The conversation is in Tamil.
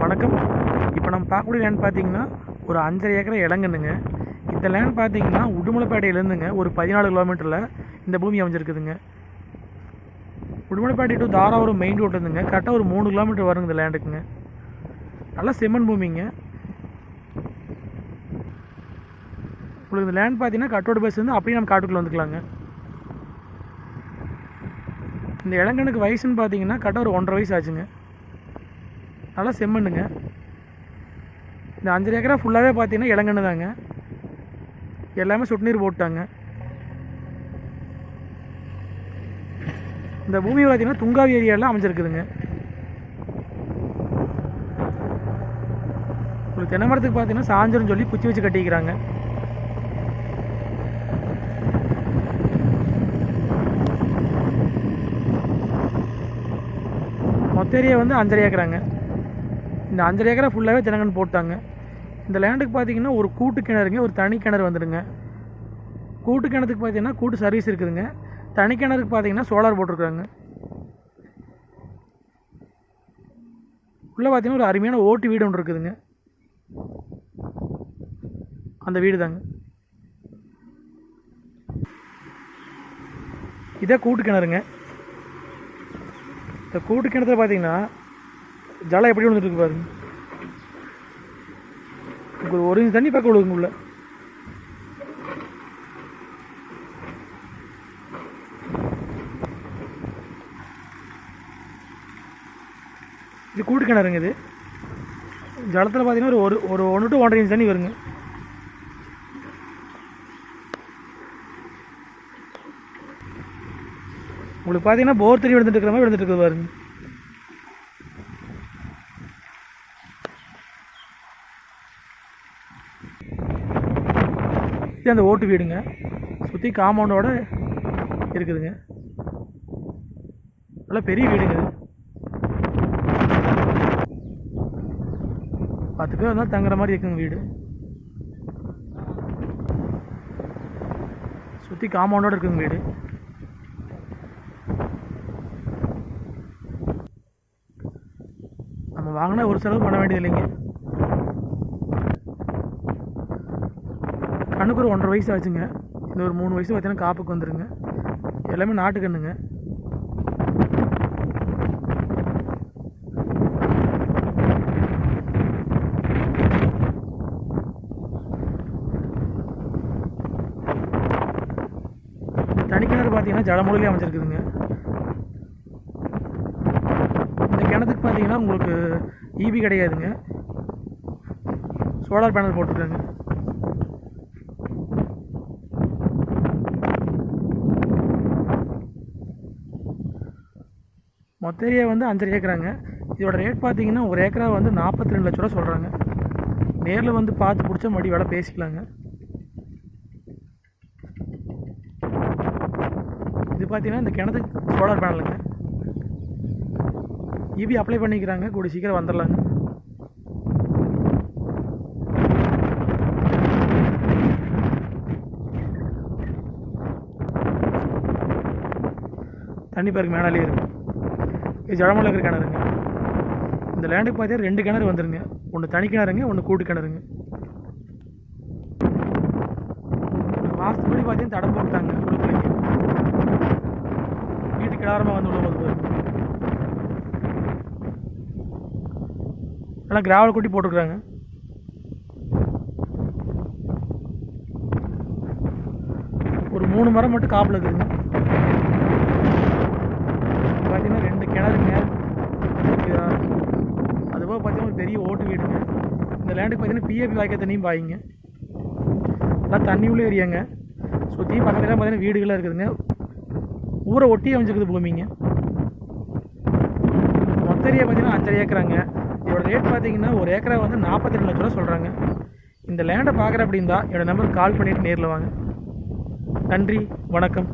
வணக்கம். இப்போ நம்ம பார்க்கக்கூடிய லேண்ட் பார்த்தீங்கன்னா ஒரு அஞ்சரை ஏக்கரை இளங்கண்ணுங்க இந்த லேண்ட் பார்த்தீங்கன்னா உடுமலைப்பேட்டையிலேருந்துங்க ஒரு பதினாலு கிலோமீட்டரில் இந்த பூமி அமைஞ்சிருக்குதுங்க. Udumalaipettai to Dharapuram main road இருந்துங்க கரெக்டாக ஒரு மூணு கிலோமீட்டர் வருங்க இந்த லேண்டுக்குங்க நல்லா செம்மன் பூமிங்க. உங்களுக்கு இந்த லேண்ட் பார்த்தீங்கன்னா கட்டோட பஸ் வந்து அப்படியே நம்ம காட்டுக்குள்ளே வந்துக்கலாங்க. இந்த இளங்கனுக்கு வயசுன்னு பார்த்தீங்கன்னா கரெக்டாக ஒரு ஒன்றரை வயசு ஆச்சுங்க. நல்லா செம்மண்ணுங்க. இந்த அஞ்சரை ஏக்கரா ஃபுல்லாகவே பார்த்தீங்கன்னா இளங்கண்ணு தாங்க எல்லாமே சொட்டு நீர் போட்டாங்க. இந்த பூமி பார்த்தீங்கன்னா துங்காவி ஏரியாவில் அமைஞ்சிருக்குதுங்க. உங்களுக்கு தென்னை மரத்துக்கு பார்த்தீங்கன்னா சாஞ்சர்னு சொல்லி குச்சி வச்சு கட்டிக்கிறாங்க. மொத்த ஏரியா வந்து அஞ்சரை ஏக்கராங்க. இந்த அஞ்சரை ஏக்கரை ஃபுல்லாகவே தினங்கன் போட்டாங்க. இந்த லேண்டுக்கு பார்த்தீங்கன்னா ஒரு கூட்டு கிணறுங்க ஒரு தனி கிணறு வந்துடுங்க. கூட்டு கிணத்துக்கு பார்த்தீங்கன்னா கூட்டு சர்வீஸ் இருக்குதுங்க. தனி கிணறுக்கு பார்த்தீங்கன்னா சோலார் போட்டிருக்காங்க. உள்ளே பார்த்தீங்கன்னா ஒரு அருமையான ஓட்டு வீடு ஒன்று இருக்குதுங்க. அந்த வீடு தாங்க இதே கூட்டு கிணறுங்க. இந்த கூட்டு கிணத்துல பார்த்தீங்கன்னா ஜலம் எப்படி விழுந்துட்டு இருக்கு பாருங்க. ஒரு ஒரு தண்ணி பக்கம் விழுகுங்க உள்ள. இது கூட்டு கிணறுங்க இது. ஜலத்தில் பார்த்தீங்கன்னா ஒரு ஒரு ஒரு ஒன்று டு ஒன்றரை இன்ச் தண்ணி வருங்க. உங்களுக்கு பார்த்தீங்கன்னா போர் தண்ணி விழுந்துட்டு இருக்கிற மாதிரி விழுந்துட்டு இருக்குது பாருங்க. இது அந்த ஓட்டு வீடுங்க. சுற்றி காம்பவுண்டோட இருக்குதுங்க. நல்லா பெரிய வீடுங்க இது. பத்து பேர் வந்தால் தங்குற மாதிரி இருக்குங்க வீடு. சுற்றி காம்பவுண்டோட இருக்குங்க வீடு. நம்ம வாங்கினா ஒரு செலவு பண்ண வேண்டியது இல்லைங்க கண்ணுக்கு ஒரு ஒன்றரை வயசு ஆச்சுங்க. இந்த ஒரு மூணு வயசு பார்த்தீங்கன்னா காப்புக்கு வந்துடுங்க எல்லாமே நாட்டு கண்ணுங்க. தனிக்கிணறு பார்த்தீங்கன்னா ஜலமுறையிலே அமைச்சிருக்குதுங்க இந்த கிணத்துக்கு பார்த்தீங்கன்னா உங்களுக்கு ஈபி கிடையாதுங்க. சோலார் பேனல் போட்டிருக்காங்க. மொத்த ஏரியா வந்து அஞ்சரை ஏக்கராங்க. இதோட ரேட் பார்த்தீங்கன்னா ஒரு ஏக்கரா வந்து நாற்பத்தி ரெண்டு லட்ச ரூபா சொல்கிறாங்க நேரில் வந்து பார்த்து பிடிச்ச மடி வேலை பேசிக்கலாங்க. இது பார்த்தீங்கன்னா இந்த கிணத்துக்கு சோலார் பேனலுங்க இபி அப்ளை பண்ணிக்கிறாங்க. கூடி சீக்கிரம் வந்துடலாங்க தண்ணி பாருக்கு மேனாலே இருக்கும் இது ஜலமலை இருக்கிற கிணறுங்க. இந்த லேண்டுக்கு பார்த்தீங்கன்னா ரெண்டு கிணறு வந்துருங்க. ஒன்று தனி கிணறுங்க ஒன்று கூட்டு கிணறுங்க. வாசப்படி பார்த்தீங்கன்னா தடம் போட்டாங்க உள்ளுக்குள்ளேயே வீட்டுக்கு கிடாரமாக வந்து உள்ள போது நல்லா கிராவல் கொட்டி போட்டுருக்குறாங்க. ஒரு மூணு மரம் மட்டும் காப்பில் இருக்குதுங்க பார்த்தீங்கன்னா ரெண்டு கிணறுங்க. ஓகேவா அதுபோக பார்த்தீங்கன்னா ஒரு பெரிய ஓட்டு வீடுங்க. இந்த லேண்டுக்கு பார்த்தீங்கன்னா பிஏபி வாய்க்க தண்ணியும் பாயிங்க. எல்லாம் தண்ணி உள்ளே ஏரியாங்க. சுற்றி பக்கத்துல பார்த்தீங்கன்னா வீடுகளாக இருக்குதுங்க. ஊரை ஒட்டி அமைஞ்சிருக்குது பூமிங்க. மொத்த ஏரியா பார்த்தீங்கன்னா அஞ்சரை ஏக்கராங்க. இதோட ரேட் பார்த்தீங்கன்னா ஒரு ஏக்கரா வந்து நாற்பத்தி ரெண்டு லட்ச ரூபா சொல்கிறாங்க இந்த லேண்டை பார்க்குற அப்படின்னா என்னோடய நம்பருக்கு கால் பண்ணிவிட்டு நேரில் வாங்க. நன்றி வணக்கம்.